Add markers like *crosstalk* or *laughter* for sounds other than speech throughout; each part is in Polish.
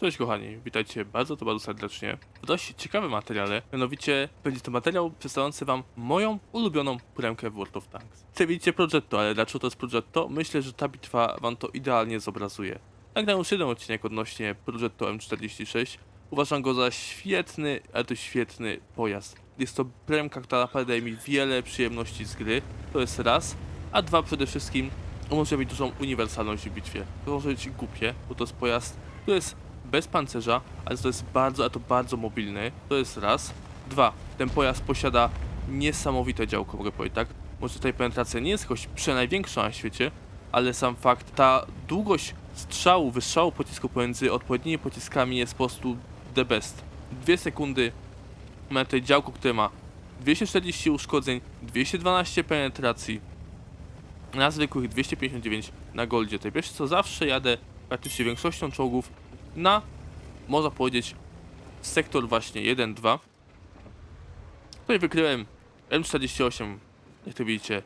Cześć kochani, witajcie bardzo to bardzo serdecznie w dość ciekawym materiale, mianowicie będzie to materiał przedstawiający wam moją ulubioną premkę w World of Tanks. Chcę widzicie Progetto, ale dlaczego to jest Progetto? Myślę, że ta bitwa wam to idealnie zobrazuje. Nagrałem już jeden odcinek odnośnie Progetto M46. Uważam go za świetny, ale to świetny pojazd. Jest to premka, która naprawdę daje mi wiele przyjemności z gry, to jest raz, a dwa przede wszystkim umożliwia mi dużą uniwersalność w bitwie. To może być głupie, bo to jest pojazd, który jest bez pancerza, ale to jest bardzo, a to bardzo mobilny. To jest raz. Dwa, ten pojazd posiada niesamowite działko, mogę powiedzieć, tak? Może tutaj penetracja nie jest jakoś przenajwiększa na świecie, ale sam fakt, ta długość strzału, wystrzału pocisku pomiędzy odpowiednimi pociskami jest po prostu the best. Dwie sekundy mamy tutaj działko, które ma 240 uszkodzeń, 212 penetracji, na zwykłych 259 na goldzie. To wiesz co, zawsze jadę praktycznie większością czołgów na, można powiedzieć, sektor właśnie 1-2. Tutaj wykryłem M48, jak to widzicie,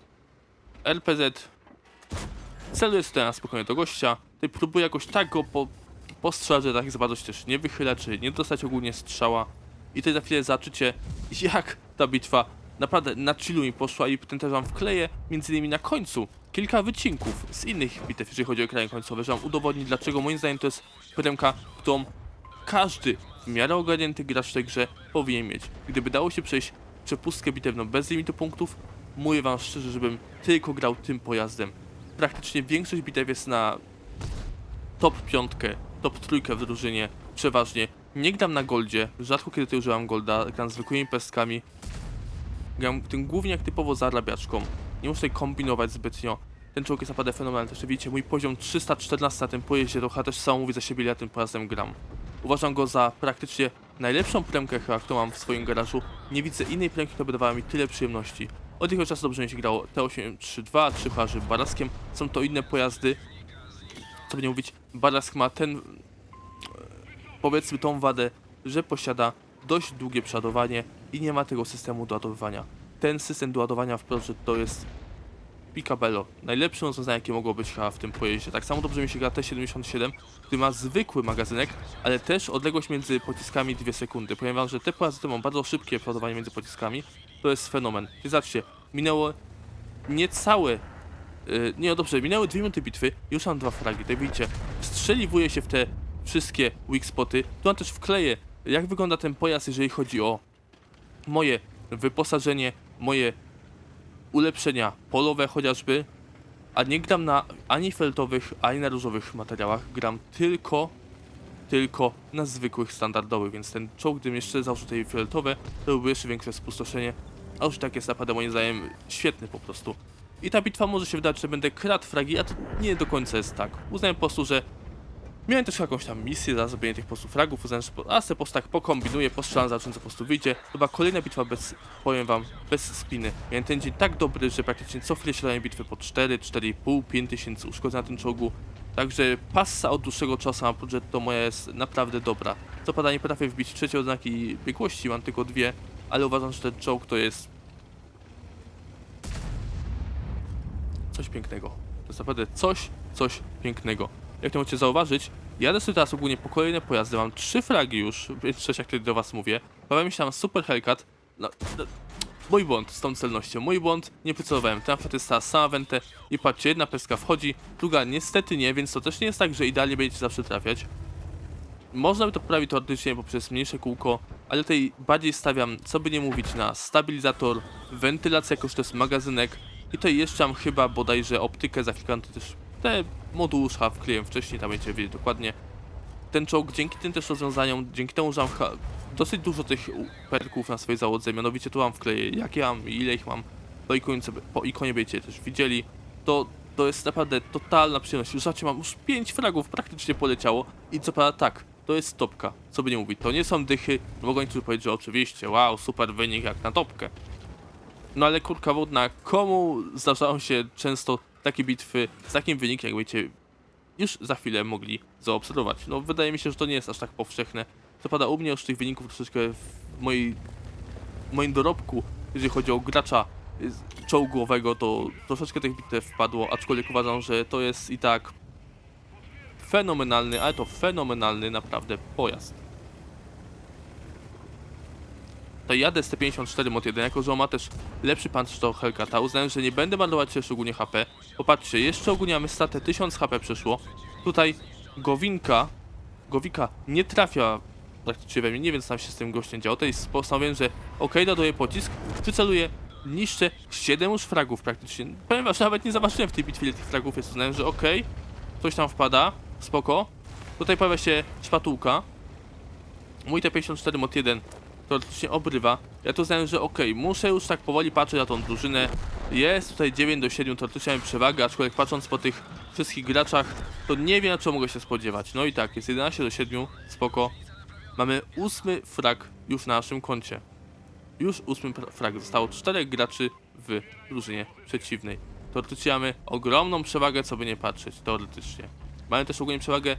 LPZ. Celuję sobie na spokojnie do gościa. Tutaj próbuję jakoś tak go po, postrzelać, że tak za bardzo też nie wychyla, czy nie dostać ogólnie strzała. I tutaj za chwilę zobaczycie, jak ta bitwa naprawdę na chillu mi poszła i potem też wam wkleję, między innymi na końcu, kilka wycinków z innych bitew, jeżeli chodzi o ekrany końcowe, że wam udowodni, dlaczego moim zdaniem to jest premka, którą każdy w miarę ogarnięty gracz w tej grze powinien mieć. Gdyby dało się przejść przepustkę bitewną bez limitu punktów, mówię wam szczerze, żebym tylko grał tym pojazdem. Praktycznie większość bitew jest na top piątkę, top trójkę w drużynie, przeważnie. Nie gram na goldzie, rzadko kiedy tutaj używam golda, gram zwykłymi pestkami. Gram tym głównie jak typowo zarabiaczką. Nie muszę kombinować zbytnio. Ten czołg jest naprawdę fenomenalny. Też widzicie, mój poziom 314 na tym pojeździe chyba też samo mówi za siebie, ja tym pojazdem gram. Uważam go za praktycznie najlepszą premkę chyba, którą mam w swoim garażu. Nie widzę innej premki, która by dawała mi tyle przyjemności. Od tego czasu dobrze mi się grało T832, czy chyba, że Baraskiem. Są to inne pojazdy. Co by nie mówić, Barask ma ten, powiedzmy tą wadę, że posiada dość długie przeładowanie i nie ma tego systemu doładowywania. Ten system doładowania w to jest Picabello. Najlepsze rozwiązanie, jakie mogło być chyba w tym pojeździe. Tak samo dobrze mi się gra T77, który ma zwykły magazynek, ale też odległość między pociskami 2 sekundy. Powiem wam, że te pojazdy mają bardzo szybkie przeładowanie między pociskami. To jest fenomen. I zobaczcie, minęło niecałe... Yy, nie, no dobrze, minęły 2 minuty bitwy, już mam dwa fragi. Tak widzicie, wstrzeliwuję się w te wszystkie weak spoty. Tu mam też wkleję, jak wygląda ten pojazd, jeżeli chodzi o moje wyposażenie, moje ulepszenia polowe chociażby, a nie gram na ani feltowych, ani na różowych materiałach, gram tylko tylko na zwykłych, standardowych, więc ten czołg, gdybym jeszcze założył tutaj fioletowe, to byłby jeszcze większe spustoszenie, a już tak jest naprawdę moim zdaniem świetny po prostu. I ta bitwa może się wydać, że będę kradł fragi, a to nie do końca jest tak. Uznałem po prostu, że Miałem też jakąś tam misję za zrobienie tych po prostu fragów, uznałem, że po, prostu tak pokombinuję, postrzelam, zobaczę co po prostu wyjdzie. Była kolejna bitwa bez, powiem wam, bez spiny. Miałem ten dzień tak dobry, że praktycznie co się bitwy po 4, 4,5, 5 tysięcy uszkodzeń na tym czołgu. Także passa od dłuższego czasu na to moja jest naprawdę dobra. Co pada nie potrafię wbić trzeciej odznaki biegłości, mam tylko dwie, ale uważam, że ten czołg to jest coś pięknego. To jest naprawdę coś, coś pięknego. Jak to możecie zauważyć, jadę sobie teraz ogólnie po kolejne pojazdy, mam trzy fragi już, więc sześć jak kiedy do was mówię. Mi się tam super Hellcat. No, no, mój błąd z tą celnością, mój błąd, nie wycelowałem. Tam jest ta sama wentę i patrzcie, jedna peska wchodzi, druga niestety nie, więc to też nie jest tak, że idealnie będziecie zawsze trafiać. Można by to poprawić teoretycznie poprzez mniejsze kółko, ale tutaj bardziej stawiam, co by nie mówić, na stabilizator, wentylację, jako że to jest magazynek i tutaj jeszcze mam chyba bodajże optykę za chwilkę, to też te chyba wkleiłem wcześniej, tam będziecie wiedzieć dokładnie. Ten czołg dzięki tym też rozwiązaniom, dzięki temu, że mam dosyć dużo tych perków na swojej załodze, mianowicie tu mam wkleję, jakie mam i ile ich mam, po ikonie, po ikonie będziecie też widzieli, to, to jest naprawdę totalna przyjemność. Już zobaczcie, mam już 5 fragów praktycznie poleciało i co prawda tak, to jest topka, co by nie mówić, to nie są dychy, no mogą niektórzy powiedzieć, że oczywiście, wow, super wynik jak na topkę. No ale kurka wodna, komu zdarzają się często takie bitwy z takim wynikiem, jak będziecie już za chwilę mogli zaobserwować. No wydaje mi się, że to nie jest aż tak powszechne. Co pada u mnie już tych wyników troszeczkę w mojej, w moim dorobku, jeżeli chodzi o gracza czołgowego, to troszeczkę tych bitew wpadło, aczkolwiek uważam, że to jest i tak fenomenalny, ale to fenomenalny naprawdę pojazd. To jadę z T54 Mod 1, jako że on ma też lepszy punch do Hellcata. Uznałem, że nie będę marnować jeszcze ogólnie HP. Popatrzcie, jeszcze ogólnie mamy statę 1000 HP przeszło. Tutaj Gowinka, Gowika nie trafia praktycznie we mnie, nie wiem co tam się z tym gościem działo. Tutaj postanowiłem, że ok, dodaję pocisk, przyceluję, niszczę 7 już fragów praktycznie. Że nawet nie zobaczyłem w tej bitwie ile tych fragów jest. Uznałem, że ok, coś tam wpada, spoko. Tutaj pojawia się szpatułka. Mój T54 mod 1 teoretycznie obrywa. Ja tu uznałem, że ok, muszę już tak powoli patrzeć na tą drużynę. Jest tutaj 9 do 7, teoretycznie mamy przewagę, aczkolwiek patrząc po tych wszystkich graczach, to nie wiem, czego mogę się spodziewać. No i tak, jest 11 do 7, spoko. Mamy ósmy frag już na naszym koncie. Już ósmy frag. Zostało czterech graczy w drużynie przeciwnej. Teoretycznie mamy ogromną przewagę, co by nie patrzeć, teoretycznie. Mamy też ogólnie przewagę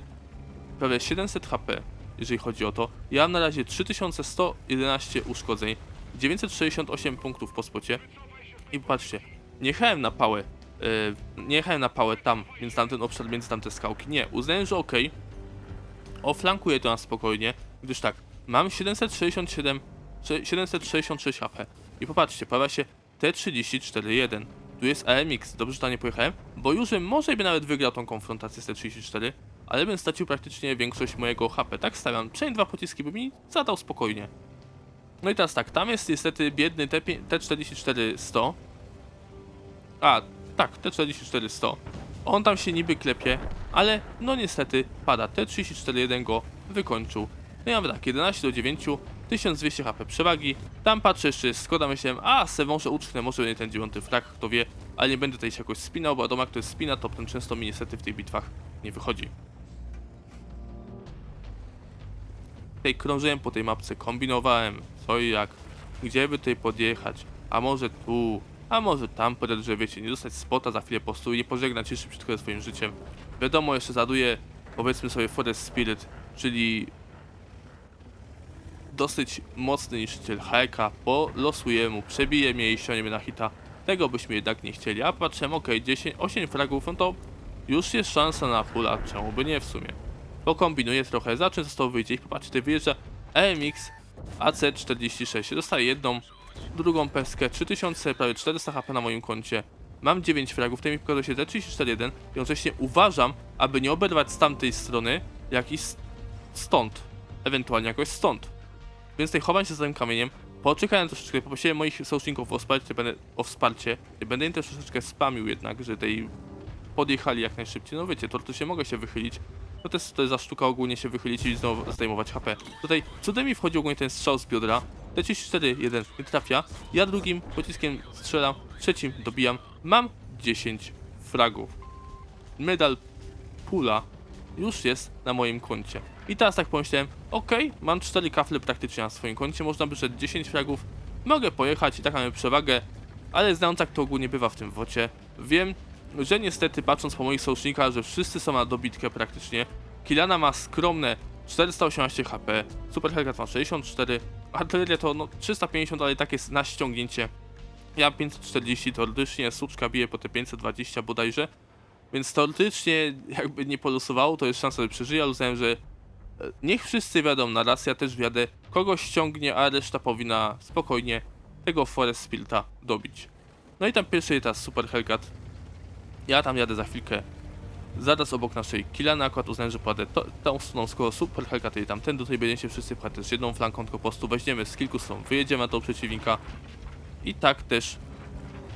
prawie 700 HP, jeżeli chodzi o to. Ja mam na razie 3111 uszkodzeń, 968 punktów po spocie. I patrzcie, nie jechałem na pałę, yy, nie jechałem na pałę tam, między tamten obszar, między tamte skałki. Nie, uznałem, że okej, oflankuję to na spokojnie, gdyż tak, mam 767, sze- 766 HP. I popatrzcie, pojawia się T34-1. Tu jest AMX, dobrze że tam nie pojechałem, bo już może by nawet wygrał tą konfrontację z T34, ale bym stracił praktycznie większość mojego HP. Tak stawiam, przynajmniej dwa pociski by mi zadał spokojnie. No i teraz tak, tam jest niestety biedny T5 T44-100. A, tak, T44-100. On tam się niby klepie, ale no niestety pada. T34-1 go wykończył. No i mamy tak, 11 do 9, 1200 HP przewagi. Tam patrzę jeszcze Skoda, myślałem, a se może uczknę, może będzie ten dziewiąty flag, kto wie, ale nie będę tutaj się jakoś spinał, bo wiadomo jak to jest spina, to potem często mi niestety w tych bitwach nie wychodzi. Tutaj krążyłem po tej mapce, kombinowałem co i jak, gdzie by tutaj podjechać, a może tu, a może tam podać, że wiecie, nie dostać spota za chwilę po prostu i nie pożegnać jeszcze przed swoim życiem. Wiadomo, jeszcze zaduję powiedzmy sobie Forest Spirit, czyli dosyć mocny niszczyciel Heka, bo losuje mu, przebije mnie i ściągnie na hita. Tego byśmy jednak nie chcieli, a patrzyłem, ok, 10, 8 fragów, no to już jest szansa na pula, czemu by nie w sumie. Pokombinuję trochę, za czym został wyjdzie i popatrzcie, tutaj wyjeżdża EMX AC46, dostaję jedną, drugą peskę, 3000, prawie 400 HP na moim koncie. Mam 9 fragów, tutaj mi pokazuje się D34-1, jednocześnie uważam, aby nie oberwać z tamtej strony, jak i stąd, ewentualnie jakoś stąd. Więc tutaj chowam się za tym kamieniem, poczekałem troszeczkę, poprosiłem moich sojuszników o wsparcie, będę, o wsparcie, będę im też troszeczkę spamił jednak, że tej podjechali jak najszybciej. No wiecie, to, to się mogę się wychylić. No to jest, to jest za sztuka ogólnie się wychylić i znowu zdejmować HP. Tutaj cudem mi wchodzi ogólnie ten strzał z biodra. T34-1 nie trafia, ja drugim pociskiem strzelam, trzecim dobijam. Mam 10 fragów. Medal pula już jest na moim koncie. I teraz tak pomyślałem, ok, mam 4 kafle praktycznie na swoim koncie, można by rzec 10 fragów, mogę pojechać i tak mamy przewagę, ale znając jak to ogólnie bywa w tym wocie, wiem, że niestety patrząc po moich sojusznikach, że wszyscy są na dobitkę praktycznie. Kilana ma skromne 418 HP, Super Hellcat ma 64, artyleria to no 350, ale tak jest na ściągnięcie. Ja 540, teoretycznie suczka bije po te 520 bodajże, więc teoretycznie jakby nie polusowało, to jest szansa, że przeżyje, ale uznałem, że e, niech wszyscy wiadą na raz, ja też wiadę, kogoś ściągnie, a reszta powinna spokojnie tego Forest Spilta dobić. No i tam pierwszy teraz Super Hellcat. Ja tam jadę za chwilkę. Zaraz obok naszej Kilana akurat uznałem, że pojadę to, tą stroną, skoro Super Hellcat i tamten, tutaj będziemy się wszyscy pchać też jedną flanką, tylko po prostu weźmiemy z kilku stron, wyjedziemy na tą przeciwnika i tak też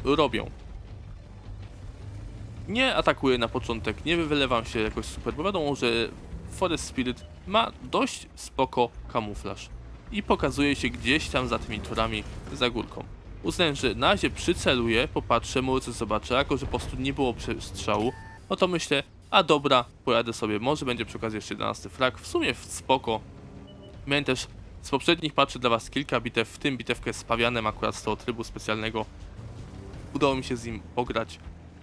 robią. Nie atakuję na początek, nie wylewam się jakoś super, bo wiadomo, że Forest Spirit ma dość spoko kamuflaż i pokazuje się gdzieś tam za tymi torami za górką. Uznałem, że na razie przyceluję, popatrzę, może zobaczę, jako że po prostu nie było przestrzału, no to myślę, a dobra, pojadę sobie, może będzie przy okazji jeszcze 11 flag, w sumie spoko. Miałem też z poprzednich patrzy dla was kilka bitew, w tym bitewkę z Pawianem akurat z tego trybu specjalnego. Udało mi się z nim pograć.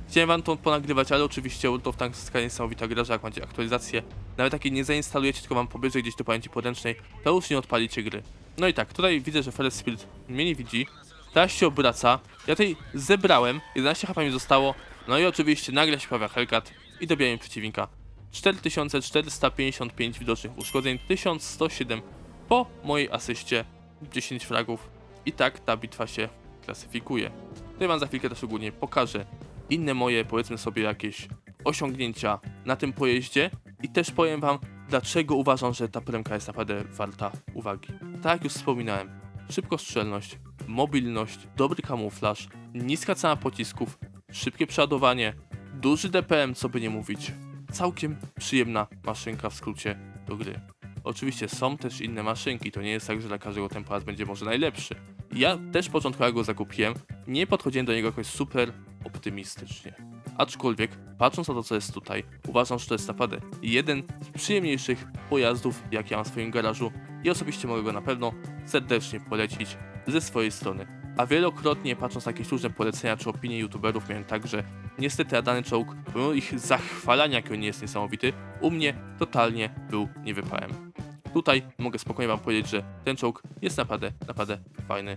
Chciałem wam to ponagrywać, ale oczywiście World of Tanks jest niesamowita gra, że jak macie aktualizację, nawet takiej nie zainstalujecie, tylko wam pobierze gdzieś do pamięci podręcznej, to już nie odpalicie gry. No i tak, tutaj widzę, że Forest Spirit mnie nie widzi, teraz się obraca, ja tutaj zebrałem, 11 HP mi zostało, no i oczywiście nagle się pojawia Hellcat i dobijamy przeciwnika. 4455 widocznych uszkodzeń, 1107 po mojej asyście, 10 fragów. I tak ta bitwa się klasyfikuje. Tutaj wam za chwilkę też ogólnie pokażę inne moje, powiedzmy sobie, jakieś osiągnięcia na tym pojeździe i też powiem wam, dlaczego uważam, że ta premka jest naprawdę warta uwagi. Tak jak już wspominałem, szybkostrzelność, mobilność, dobry kamuflaż, niska cena pocisków, szybkie przeładowanie, duży DPM, co by nie mówić. Całkiem przyjemna maszynka w skrócie do gry. Oczywiście są też inne maszynki, to nie jest tak, że dla każdego ten pojazd będzie może najlepszy. Ja też początkowo go zakupiłem, nie podchodziłem do niego jakoś super optymistycznie. Aczkolwiek, patrząc na to, co jest tutaj, uważam, że to jest naprawdę jeden z przyjemniejszych pojazdów, jak ja mam w swoim garażu i osobiście mogę go na pewno serdecznie polecić ze swojej strony. A wielokrotnie, patrząc na jakieś różne polecenia czy opinie youtuberów, miałem tak, że niestety a dany czołg, pomimo ich zachwalania, jaki on jest niesamowity, u mnie totalnie był niewypałem. Tutaj mogę spokojnie wam powiedzieć, że ten czołg jest naprawdę, naprawdę fajny.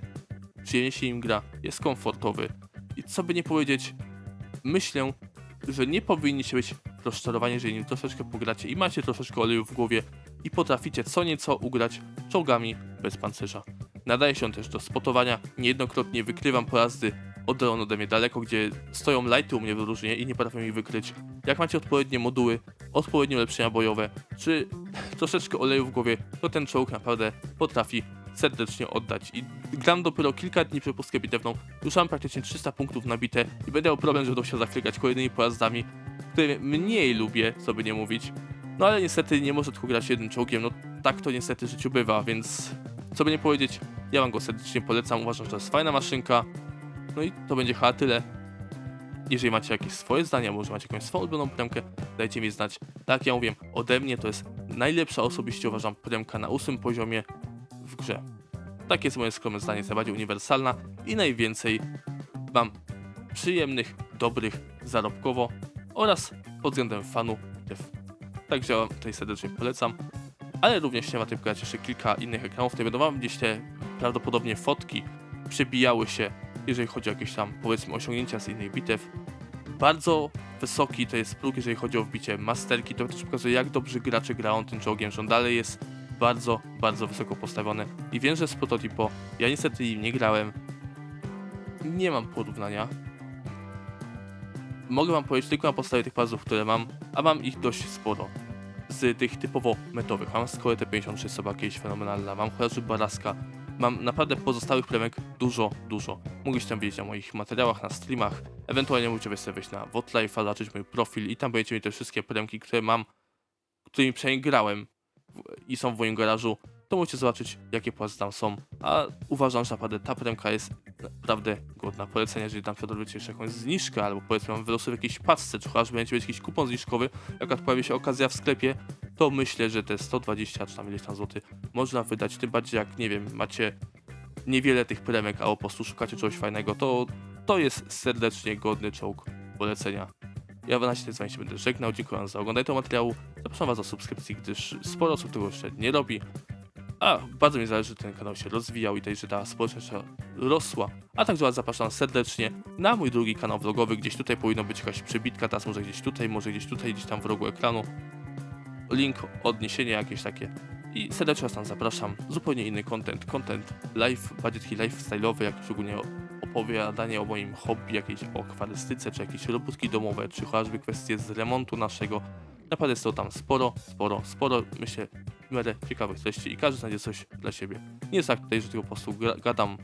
Przyjemnie się im gra, jest komfortowy i co by nie powiedzieć, myślę, że nie powinniście być rozczarowani, jeżeli nim troszeczkę pogracie i macie troszeczkę oleju w głowie i potraficie co nieco ugrać czołgami bez pancerza. Nadaje się on też do spotowania, niejednokrotnie wykrywam pojazdy od dronu ode mnie daleko, gdzie stoją lighty u mnie w różnie i nie potrafią ich wykryć. Jak macie odpowiednie moduły, odpowiednie ulepszenia bojowe, czy *laughs* troszeczkę oleju w głowie, to ten czołg naprawdę potrafi serdecznie oddać. I gram dopiero kilka dni przed pustkę bitewną, już mam praktycznie 300 punktów nabite i będę miał problem, że będą się zachwycać kolejnymi pojazdami, które mniej lubię, co by nie mówić. No ale niestety nie może tylko grać jednym czołgiem, no tak to niestety życiu bywa, więc co by nie powiedzieć, ja wam go serdecznie polecam, uważam, że to jest fajna maszynka. No i to będzie chyba tyle. Jeżeli macie jakieś swoje zdania, może macie jakąś swoją ulubioną premkę, dajcie mi znać. Tak ja mówię, ode mnie to jest najlepsza osobiście uważam premka na ósmym poziomie w grze. Takie jest moje skromne zdanie, jest najbardziej uniwersalna i najwięcej mam przyjemnych, dobrych zarobkowo oraz pod względem fanu. Także ja wam tutaj serdecznie polecam. Ale również nie ma tym grać jeszcze kilka innych ekranów, które będą wam gdzieś te prawdopodobnie fotki przebijały się, jeżeli chodzi o jakieś tam powiedzmy osiągnięcia z innych bitew. Bardzo wysoki to jest próg, jeżeli chodzi o wbicie masterki, to też pokazuje jak dobrze gracze grają tym czołgiem, że on dalej jest bardzo, bardzo wysoko postawiony. I wiem, że z prototypo, ja niestety nie grałem, nie mam porównania. Mogę wam powiedzieć tylko na podstawie tych pojazdów, które mam, a mam ich dość sporo. Z tych typowo metowych. Mam Skoletę 56 sobie jakieś fenomenalna, mam chociażby Baraska, mam naprawdę pozostałych premek dużo, dużo. Mogliście tam widzieć na moich materiałach, na streamach, ewentualnie możecie sobie wejść na Wotlife, zobaczyć mój profil i tam będziecie mieć te wszystkie premki, które mam, którymi przynajmniej grałem i są w moim garażu, to możecie zobaczyć, jakie płazdy tam są. A uważam, że naprawdę ta premka jest naprawdę godna polecenia, jeżeli tam przykład jeszcze jakąś zniżkę, albo powiedzmy mam wyrosły w jakiejś paczce, czy chociażby będziecie mieć jakiś kupon zniżkowy, jak pojawi się okazja w sklepie, to myślę, że te 120 czy tam ileś tam złotych można wydać, tym bardziej jak, nie wiem, macie niewiele tych premek, a po prostu szukacie czegoś fajnego, to to jest serdecznie godny czołg polecenia. Ja na wami się będę żegnał, dziękuję za oglądanie tego materiału, zapraszam was do subskrypcji, gdyż sporo osób tego jeszcze nie robi, a bardzo mi zależy, że ten kanał się rozwijał i też, że ta społeczność rosła. A także was zapraszam serdecznie na mój drugi kanał vlogowy, gdzieś tutaj powinno być jakaś przybitka, teraz może gdzieś tutaj, może gdzieś tutaj, gdzieś tam w rogu ekranu. Link, odniesienie jakieś takie. I serdecznie was tam zapraszam. Zupełnie inny content, content live, bardziej taki lifestyle'owy, jak szczególnie opowiadanie o moim hobby, jakiejś o akwarystyce, czy jakieś robótki domowe, czy chociażby kwestie z remontu naszego. Naprawdę jest to tam sporo, sporo, sporo, myślę, w miarę ciekawych treści i każdy znajdzie coś dla siebie. Nie jest tak tutaj, że tylko po prostu gadam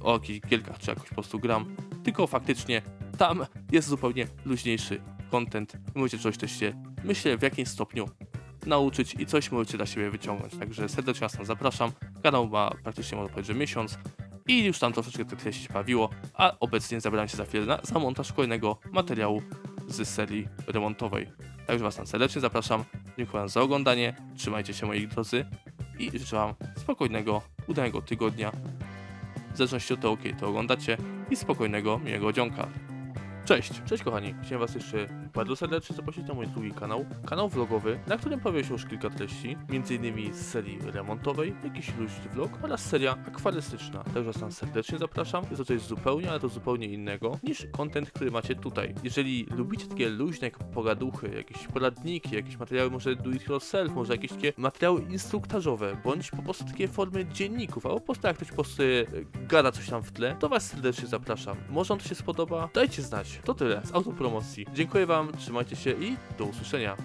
o jakichś gierkach, czy jakoś po prostu gram, tylko faktycznie tam jest zupełnie luźniejszy content możecie coś też się, myślę, w jakimś stopniu nauczyć i coś możecie dla siebie wyciągnąć. Także serdecznie Was tam zapraszam. Kanał ma praktycznie, można powiedzieć, że miesiąc i już tam troszeczkę te treści się bawiło, a obecnie zabieram się za chwilę na, za montaż kolejnego materiału z serii remontowej. Także Was tam serdecznie zapraszam. Dziękuję za oglądanie. Trzymajcie się moi drodzy i życzę Wam spokojnego, udanego tygodnia. W zależności od tego, kiedy to oglądacie i spokojnego, miłego dzionka. Cześć, cześć kochani. Chciałem Was jeszcze bardzo serdecznie zaprosić na mój drugi kanał, kanał vlogowy, na którym pojawi się już kilka treści, m.in. z serii remontowej, jakiś luźny vlog oraz seria akwarystyczna. Także was tam serdecznie zapraszam. Jest to coś zupełnie, ale to zupełnie innego niż content, który macie tutaj. Jeżeli lubicie takie luźne pogaduchy, jakieś poradniki, jakieś materiały może do it yourself, może jakieś takie materiały instruktażowe, bądź po prostu takie formy dzienników, albo po prostu jak ktoś po prostu e, gada coś tam w tle, to was serdecznie zapraszam. Może wam to się spodoba? Dajcie znać. To tyle z autopromocji. Dziękuję wam, trzymajcie się i do usłyszenia.